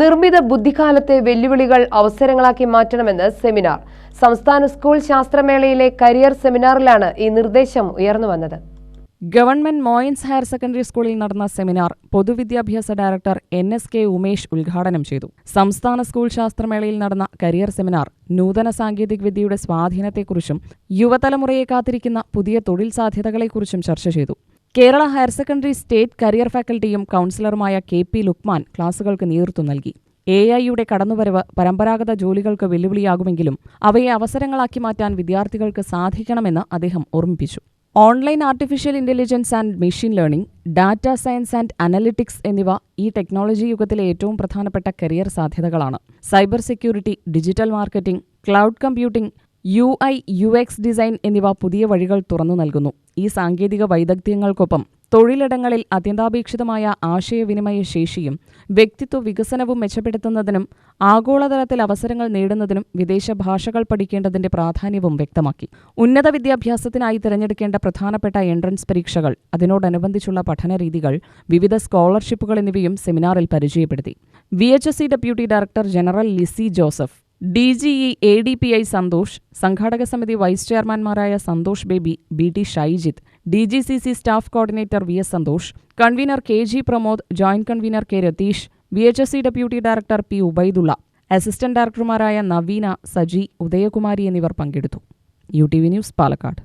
നിർമ്മിത ബുദ്ധിക്കാലത്തെ വെല്ലുവിളികൾ അവസരങ്ങളാക്കി മാറ്റണമെന്ന് സെമിനാർ. സംസ്ഥാന സ്കൂൾ ശാസ്ത്രമേളയിലെ കരിയർ സെമിനാറിലാണ് ഈ നിർദ്ദേശം ഉയർന്നു വന്നത്. ഗവൺമെന്റ് മോയിൻസ് ഹയർ സെക്കൻഡറി സ്കൂളിൽ നടന്ന സെമിനാർ പൊതുവിദ്യാഭ്യാസ director N S K Umesh ഉദ്ഘാടനം ചെയ്തു. സംസ്ഥാന സ്കൂൾ ശാസ്ത്രമേളയിൽ നടന്ന കരിയർ സെമിനാർ നൂതന സാങ്കേതികവിദ്യയുടെ സ്വാധീനത്തെക്കുറിച്ചും യുവതലമുറയെ കാത്തിരിക്കുന്ന പുതിയ തൊഴിൽ സാധ്യതകളെക്കുറിച്ചും ചർച്ച ചെയ്തു. Kerala higher secondary state career ഫാക്കൽറ്റിയും കൗൺസിലറുമായ കെ പി ലുക്മാൻ ക്ലാസുകൾക്ക് നേതൃത്വം നൽകി. എ ഐയുടെ കടന്നുവരവ് പരമ്പരാഗത ജോലികൾക്ക് വെല്ലുവിളിയാകുമെങ്കിലും അവയെ അവസരങ്ങളാക്കി മാറ്റാൻ വിദ്യാർത്ഥികൾക്ക് സാധിക്കണമെന്ന് അദ്ദേഹം ഓർമ്മിപ്പിച്ചു. Online artificial intelligence and machine learning data science and analytics എന്നിവ ഈ ടെക്നോളജി യുഗത്തിലെ ഏറ്റവും പ്രധാനപ്പെട്ട കരിയർ സാധ്യതകളാണ്. Cyber security digital marketing cloud computing U I U X design എന്നിവ പുതിയ വഴികൾ തുറന്നു നൽകുന്നു. ഈ സാങ്കേതിക വൈദഗ്ധ്യങ്ങൾക്കൊപ്പം തൊഴിലിടങ്ങളിൽ അത്യന്താപേക്ഷിതമായ ആശയവിനിമയ ശേഷിയും വ്യക്തിത്വ വികസനവും മെച്ചപ്പെടുത്തുന്നതിനും ആഗോളതലത്തിൽ അവസരങ്ങൾ നേടുന്നതിനും വിദേശ ഭാഷകൾ പഠിക്കേണ്ടതിന്റെ പ്രാധാന്യവും വ്യക്തമാക്കി. ഉന്നത വിദ്യാഭ്യാസത്തിനായി തിരഞ്ഞെടുക്കേണ്ട പ്രധാനപ്പെട്ട എൻട്രൻസ് പരീക്ഷകൾ അതിനോടനുബന്ധിച്ചുള്ള പഠനരീതികൾ വിവിധ സ്കോളർഷിപ്പുകൾ എന്നിവയും സെമിനാറിൽ പരിചയപ്പെടുത്തി. V H S C deputy director general Lissy Joseph D G E A D P I Santhosh സംഘാടക സമിതി vice ചെയർമാൻമാരായ Santhosh Baby B T Shaijith D G C C staff coordinator V S Santhosh convener K G Pramod joint convener K Ratheesh V H S C deputy director P Ubaidullah assistant ഡയറക്ടർമാരായ Naveena Saji Udayakumari എന്നിവർ പങ്കെടുത്തു. U T V news Palakkad.